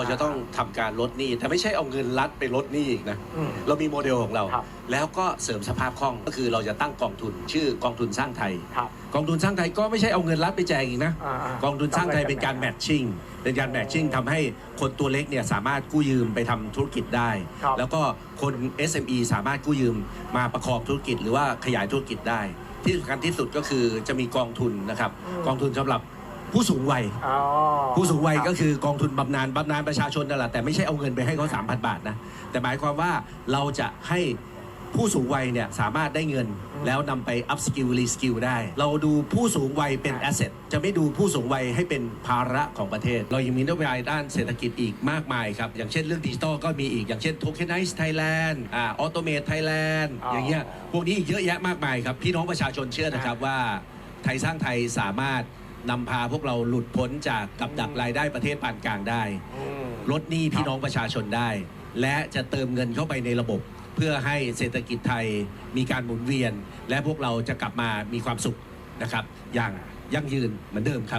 เราจะต้องทำการลดหนี้แต่ไม่ใช่เอาเงินรัฐไปลดหนี้อีกนะอืมเรามีโมเดลของเราครับแล้วก็เสริมสภาพคล่องก็คือเราจะตั้งกองทุนชื่อกองทุนสร้างไทยครับกองทุนสร้างไทยก็ไม่ใช่เอาเงินรัฐไปแจกอีกนะอ่าๆกองทุนสร้างไทยเป็นการแมทชิ่งเป็นการแมทชิ่งทำให้คนตัวเล็กเนี่ยสามารถกู้ยืมไปทำธุรกิจได้ครับแล้วก็คน SME สามารถกู้ยืมมาประกอบธุรกิจ หรือว่าขยายธุรกิจได้ ที่สำคัญที่สุดก็คือจะมีกองทุนนะครับอืมกองทุนสำหรับ ผู้สูงวัย อ๋อผู้สูงวัยครับก็คือกองทุนบำนาญบำนาญประชาชนนั่นแหละแต่ไม่ใช่เอาเงินไปให้เขา3,000 บาทนะ แต่หมายความว่าเราจะให้ผู้สูงวัยเนี่ยสามารถได้เงินแล้วนำไป up skill re skill ได้ เราดูผู้สูงวัยเป็น asset จะไม่ดูผู้สูงวัยให้เป็นภาระของประเทศ เรายังมีนโยบายด้านเศรษฐกิจอีกมากมายครับ อย่างเช่นเรื่องดิจิทัลก็มีอีก อย่างเช่น tokenize Thailand อ่า automate Thailand อ๋อออย่างเงี้ยพวกนี้อีกเยอะแยะมากมายครับ พี่น้องประชาชนเชื่อนะครับว่าไทยสร้างไทยสามารถ นำพาพวกเราหลุดพ้นจากกับดักรายได้ประเทศปานกลางได้อืมลดหนี้พี่น้องประชาชนได้ และจะเติมเงินเข้าไปในระบบ เพื่อให้เศรษฐกิจไทยมีการหมุนเวียน และพวกเราจะกลับมามีความสุขนะครับ อย่างยั่งยืนเหมือนเดิมครับ